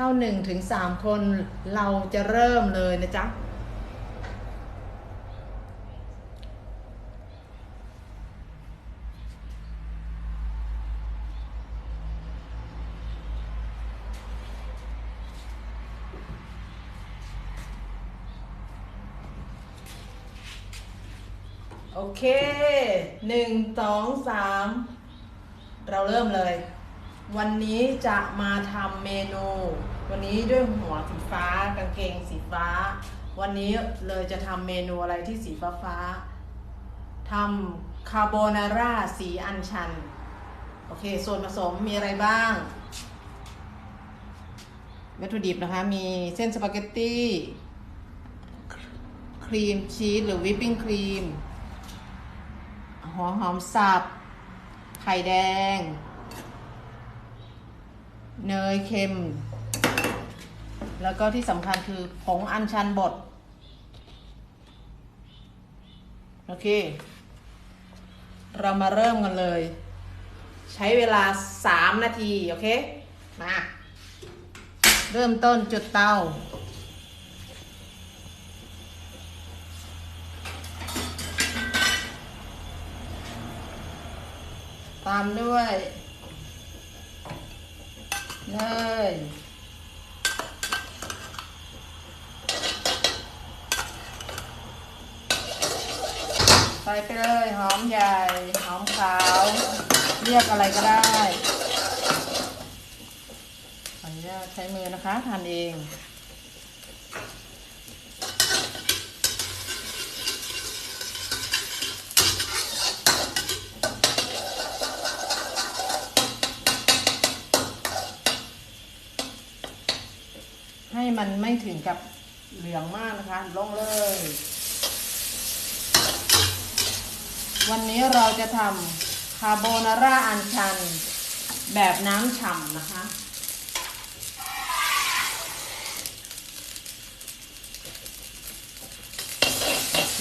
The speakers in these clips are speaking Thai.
เข้าหนึ่งถึงสามคนเราจะเริ่มเลยนะจ๊ะโอเคหนึ่งสองสามเราเริ่มเลย วันนี้จะมาทำเมนู วันนี้ด้วยหัวสีฟ้ากางเกงสีฟ้า วันนี้เลยจะทำเมนูอะไรที่สีฟ้าฟ้าทำคาโบนาร่าสีอัญชัน โอเค ส่วนผสมมีอะไรบ้าง วัตถุดิบนะคะ มีเส้นสปาเกตตี้ครีมชีสหรือวิปปิ้งครีมหัวหอมสับ ไข่แดง เนยเค็ม แล้วก็ที่สำคัญคือผงอัญชันบด โอเค เรามาเริ่มกันเลย ใช้เวลา 3 นาที โอเค มา เริ่มต้นจุดเตาตามด้วย เลยใส่ไปเลยหอมใหญ่ หอมขาว เรียกอะไรก็ได้ขออนุญาตใช้มือนะคะทานเอง มันไม่ถึงกับเหลืองมากนะคะ ลงเลย วันนี้เราจะทำคาโบนาร่าอันชัน แบบน้ำฉ่ำนะคะ โอเค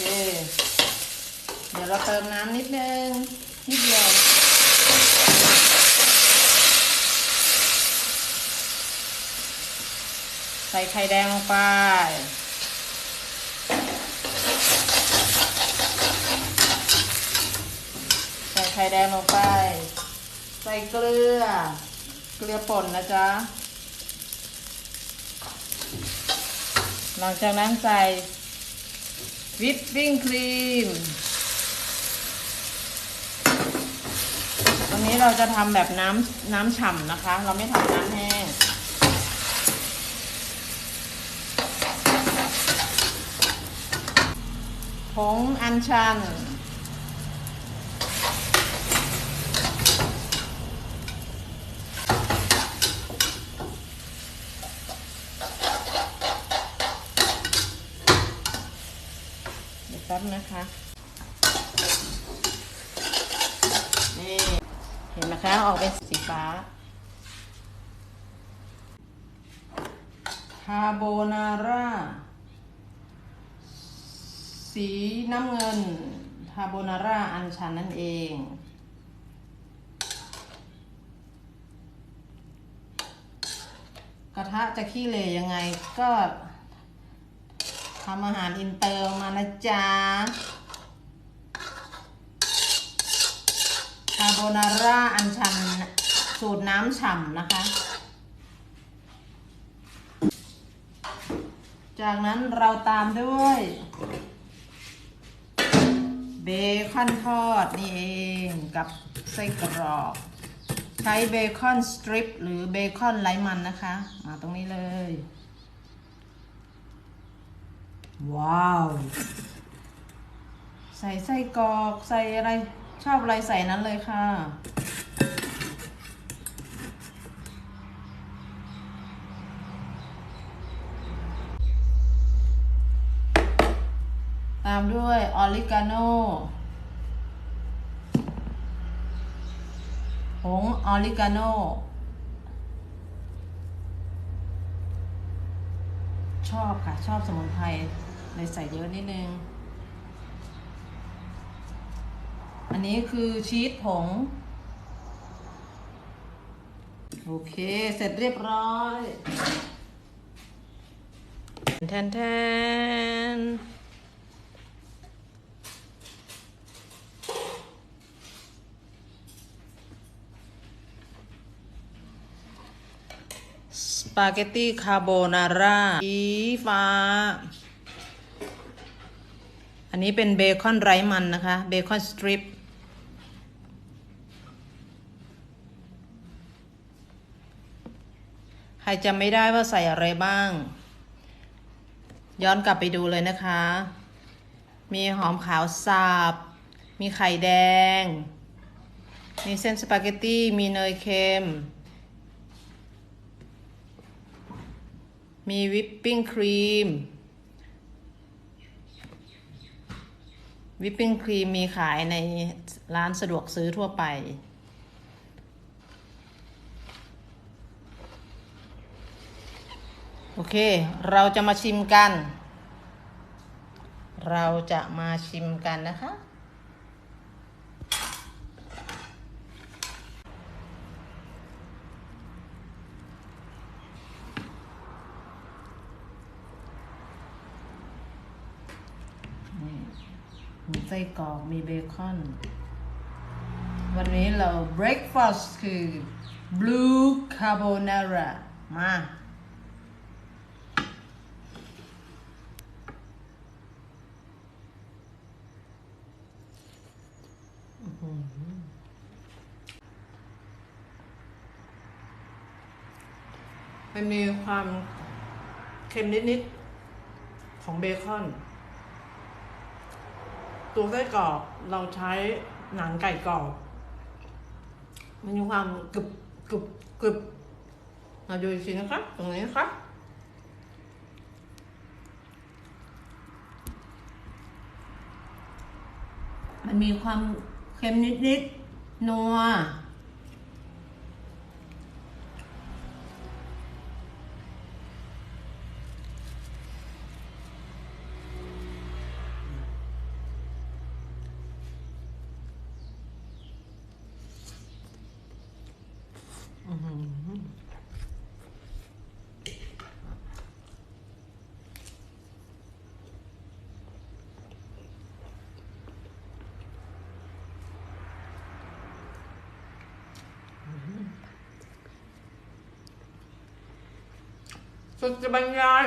เดี๋ยวเราเติมน้ำนิดนึง นิดเดียว ใส่ไข่แดงลงไป ใส่ไข่แดงลงไป ใส่เกลือ เกลือป่นนะจ๊ะ หลังจากนั้นใส่วิปปิ้งครีมวันนี้เราจะทำแบบน้ำน้ำฉ่ำนะคะ เราไม่ทำน้ำแห้ง ผงอัญชัน เดี๋ยวแป๊บนะคะ นี่ เห็นไหมคะ ออกเป็นสีฟ้า คาโบนาร่า สีน้ำเงินคาโบนาร่าอันชันนั่นเอง กระทะจะขี้เหร่ยังไงก็ทำอาหารอินเตอร์มานะจ๊ะคาโบนาร่าอันชันสูตรน้ำฉ่ำนะคะ จากนั้นเราตามด้วย เบคอนทอดนี่เองกับไส้กรอก ใช้เบคอนสตริปหรือเบคอนไร้มันนะคะ มาตรงนี้เลย ว้าว ใส่ไส้กรอก ใส่อะไรชอบอะไรใส่นั้นเลยค่ะ ตามด้วยออริกาโนผงออริกาโน ชอบค่ะ ชอบสมุนไพรเลยใส่เยอะนิดนึง อันนี้คือชีสผง โอเค เสร็จเรียบร้อย แทนแทนส ปาเกตตี้คาโบนาร่าสีฟ้า อันนี้เป็นเบคอนไร้มันนะคะ เบคอนสตริป ใครจำไม่ได้ว่าใส่อะไรบ้าง ย้อนกลับไปดูเลยนะคะ มีหอมขาวสับ มีไข่แดง มีเส้นสปาเกตตี้ มีเนยเค็ม มีวิปปิ้งครีม วิปปิ้งครีมมีขายในร้านสะดวกซื้อทั่วไป โอเค เราจะมาชิมกัน เราจะมาชิมกันนะคะ นี่ มีไส้กรอกมีเบคอน วันนี้เรา breakfast คือ blue carbonara มามันมีความเค็มนิด ๆ ของเบคอน ตัวไส้กรอกเราใช้หนังไก่กรอบมันมีความกรึบกรึบกรึบมาดูอีกทีนะคะตรงนี้นะคะมันมีความเค็มนิดๆนัว สุดจะบรรยาย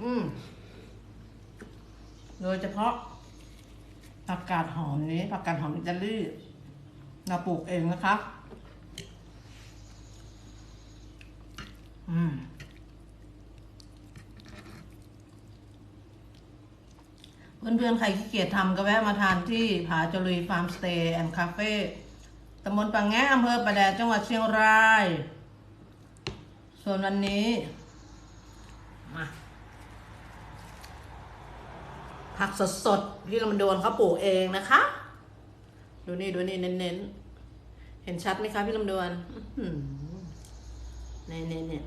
อืม โดยเฉพาะ ผักกาดหอมนี้ผักกาดหอมอิตาลีเราปลูกเองนะคะอืมเพื่อนๆ ใครขี้เกียจทำก็แวะมาทานที่ผาจลุยฟาร์มสเตย์แอนด์คาเฟ่ตำบลปังแง้อำเภอประแดดจังหวัดเชียงราย ส่วนวันนี้ มา ผักสดๆที่ลำดวนเขาปลูกเองนะคะ ดูนี่ดูนี่เน้นๆ เห็นชัดไหมคะพี่ลำดวนอื้นี่นี่นี่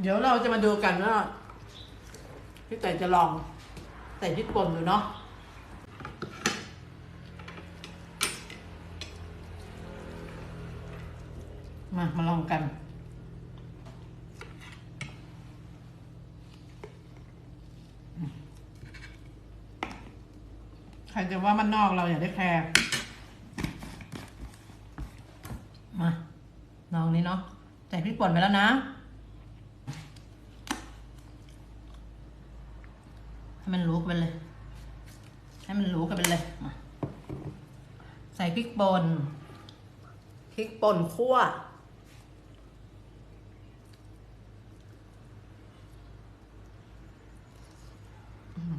เดี๋ยวเราจะมาดูกันว่าพี่แต่จะลอง ใส่พริกป่นดูเนาะมา มาลองกัน ใครจะว่ามันนอกเราอย่าได้แคร์มาลองนี้เนาะใส่พริกป่นไปแล้วนะ ให้มันรู้กันไปเลย ให้มันรู้กันไปเลยมาใส่พริกป่นพริกป่นคั่ว อืม